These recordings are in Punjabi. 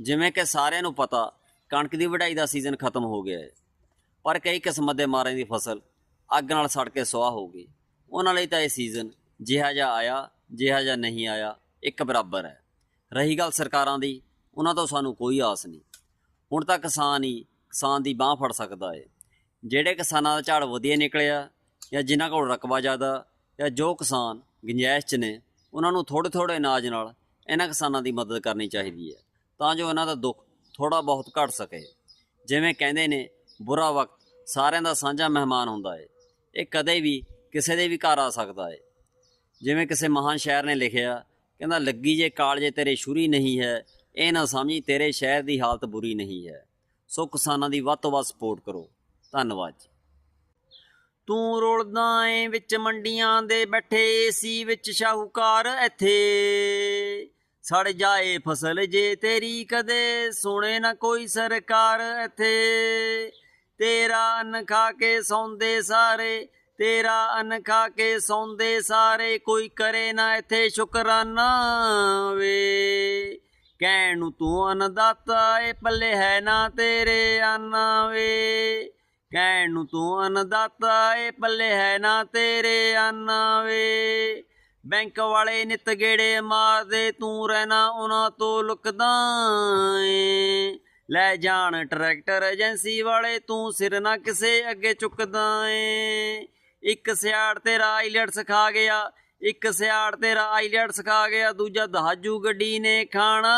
ਜਿਵੇਂ ਕਿ ਸਾਰਿਆਂ ਨੂੰ ਪਤਾ, ਕਣਕ ਦੀ ਵਢਾਈ ਦਾ ਸੀਜ਼ਨ ਖਤਮ ਹੋ ਗਿਆ ਹੈ। ਪਰ ਕਈ ਕਿਸਮ ਦੇ ਮਾਰੇ ਦੀ ਫਸਲ ਅੱਗ ਨਾਲ ਸੜ ਕੇ ਸੁਆਹ ਹੋ ਗਈ। ਉਹਨਾਂ ਲਈ ਤਾਂ ਇਹ ਸੀਜ਼ਨ ਜਿਹਾ ਜਿਹਾ ਆਇਆ, ਜਿਹਾ ਜਿਹਾ ਨਹੀਂ ਆਇਆ, ਇੱਕ ਬਰਾਬਰ ਹੈ। ਰਹੀ ਗੱਲ ਸਰਕਾਰਾਂ ਦੀ, ਉਹਨਾਂ ਤੋਂ ਸਾਨੂੰ ਕੋਈ ਆਸ ਨਹੀਂ। ਹੁਣ ਤਾਂ ਕਿਸਾਨ ਹੀ ਕਿਸਾਨ ਦੀ ਬਾਹ ਫੜ ਸਕਦਾ ਹੈ। ਜਿਹੜੇ ਕਿਸਾਨਾਂ ਦਾ ਝਾੜ ਵਧੀਆ ਨਿਕਲਿਆ ਜਾਂ ਜਿਨ੍ਹਾਂ ਕੋਲ ਰਕਬਾ ਜ਼ਿਆਦਾ ਜਾਂ ਜੋ ਕਿਸਾਨ ਗੁੰਜਾਇਸ਼ 'ਚ ਨੇ, ਉਹਨਾਂ ਨੂੰ ਥੋੜ੍ਹੇ ਥੋੜ੍ਹੇ ਅਨਾਜ ਨਾਲ ਇਹਨਾਂ ਕਿਸਾਨਾਂ ਦੀ ਮਦਦ ਕਰਨੀ ਚਾਹੀਦੀ ਹੈ। ਤਾਂ ਜੋ ਇਹਨਾਂ ਦਾ ਦੁੱਖ ਥੋੜਾ ਬਹੁਤ ਘਟ ਸਕੇ। ਜਿਵੇਂ ਕਹਿੰਦੇ ਨੇ, ਬੁਰਾ ਵਕਤ ਸਾਰਿਆਂ ਦਾ ਸਾਂਝਾ ਮਹਿਮਾਨ ਹੁੰਦਾ ਹੈ ਇਹ ਕਦੇ ਵੀ ਕਿਸੇ ਦੇ ਵੀ ਘਰ ਆ ਸਕਦਾ ਹੈ ਜਿਵੇਂ ਕਿਸੇ ਮਹਾਨ ਸ਼ਾਇਰ ਨੇ ਲਿਖਿਆ, ਕਹਿੰਦਾ, ਲੱਗੀ ਜੇ ਕਾਲਜੇ ਤੇਰੇ ਸ਼ੁਰੀ ਨਹੀਂ ਹੈ, ਇਹ ਨਾ ਸਮਝੀ ਤੇਰੇ ਸ਼ਹਿਰ ਦੀ ਹਾਲਤ ਬੁਰੀ ਨਹੀਂ ਹੈ। ਸੋ ਕਿਸਾਨਾਂ ਦੀ ਵੱਧ ਤੋਂ ਵੱਧ ਸਪੋਰਟ ਕਰੋ। ਧੰਨਵਾਦ ਜੀ। ਤੂੰ ਰੋਲਦਾ ਏ ਵਿੱਚ ਮੰਡੀਆਂ ਦੇ ਬੈਠੇ ਸੀ ਵਿੱਚ ਸ਼ਾਹੂਕਾਰ ਇੱਥੇ। ਸੜ ਜਾਏ ਫਸਲ ਜੇ ਤੇਰੀ, ਕਦੇ ਸੁਣੇ ਨਾ ਕੋਈ ਸਰਕਾਰ ਇੱਥੇ। ਤੇਰਾ ਅੰਨ ਖਾ ਕੇ ਸੌਂਦੇ ਸਾਰੇ, ਤੇਰਾ ਅੰਨ ਖਾ ਕੇ ਸੌਂਦੇ ਸਾਰੇ, ਕੋਈ ਕਰੇ ਨਾ ਇੱਥੇ ਸ਼ੁਕਰਾਨਾ ਵੇ। ਕਹਿਣ ਨੂੰ ਤੂੰ ਅਨਦਾਤਾ ਏ ਪੱਲੇ ਹੈ ਨਾ ਤੇਰੇ ਆਨਾ ਵੇ। ਕਹਿਣ ਨੂੰ ਤੂੰ ਅਨਦਾਤਾ ਏ ਪੱਲੇ ਹੈ ਨਾ ਤੇਰੇ ਆਨਾ ਵੇ। ਬੈਂਕ ਵਾਲੇ ਨਿਤ ਗੇੜੇ ਮਾਰਦੇ, ਤੂੰ ਰਹਿਣਾ ਉਹਨਾਂ ਤੋਂ ਲੁਕਦਾ ਏ। ਲੈ ਜਾਣ ਟਰੈਕਟਰ ਏਜੰਸੀ ਵਾਲੇ, ਤੂੰ ਸਿਰ ਨਾ ਕਿਸੇ ਅੱਗੇ ਚੁੱਕਦਾ ਏ। ਇੱਕ ਸਿਆੜ ਤੇਰਾ ਆਈਲੈਟਸ ਖਾ ਗਿਆ, ਇੱਕ ਸਿਆੜ ਤੇਰਾ ਆਈਲੈਟਸ ਖਾ ਗਿਆ, ਦੂਜਾ ਦਹਾਜੂ ਗੱਡੀ ਨੇ ਖਾਣਾ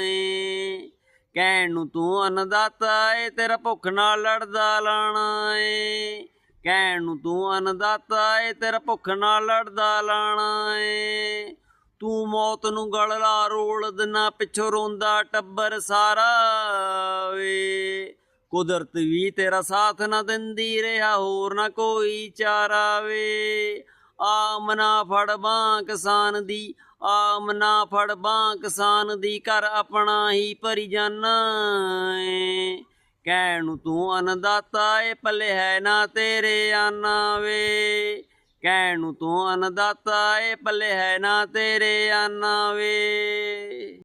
ਏ। ਕਹਿਣ ਨੂੰ ਤੂੰ ਅਨਦਾਤਾ ਏ, ਤੇਰਾ ਭੁੱਖ ਨਾਲ ਲੜਦਾ ਲਾਣਾ ਏ। ਕਹਿਣ ਨੂੰ ਤੂੰ ਅਨਦਾਤਾ ਏ ਤੇਰਾ ਭੁੱਖ ਨਾਲ ਲੜਦਾ ਲਾਣਾ ਏ। ਤੂੰ ਮੌਤ ਨੂੰ ਗਲ ਰੋਲ ਦਿਨਾ, ਪਿੱਛੋਂ ਰੋਂਦਾ ਟੱਬਰ ਸਾਰਾ ਵੇ। ਕੁਦਰਤ ਵੀ ਤੇਰਾ ਸਾਥ ਨਾ ਦਿੰਦੀ, ਰਿਹਾ ਹੋਰ ਨਾ ਕੋਈ ਚਾਰਾ ਵੇ। ਆਮਨਾ ਫੜ ਬਾਂ ਕਿਸਾਨ ਦੀ ਆਮਨਾ ਫੜ ਬਾਂ ਕਿਸਾਨ ਦੀ ਕਰ ਆਪਣਾ ਹੀ ਭਰੀ ਜਾਨਾ ਏ। ਕਹਿਣ ਨੂੰ ਤੂੰ ਅਨਦਾਤਾ ਏ ਪੱਲੇ ਹੈ ਨਾ ਤੇਰੇ ਆਨਾ ਵੇ। ਕਹਿਣ ਨੂੰ ਤੂੰ ਅਨਦਾਤਾ ਏ ਪੱਲੇ ਹੈ ਨਾ ਤੇਰੇ ਆਨਾ ਵੇ।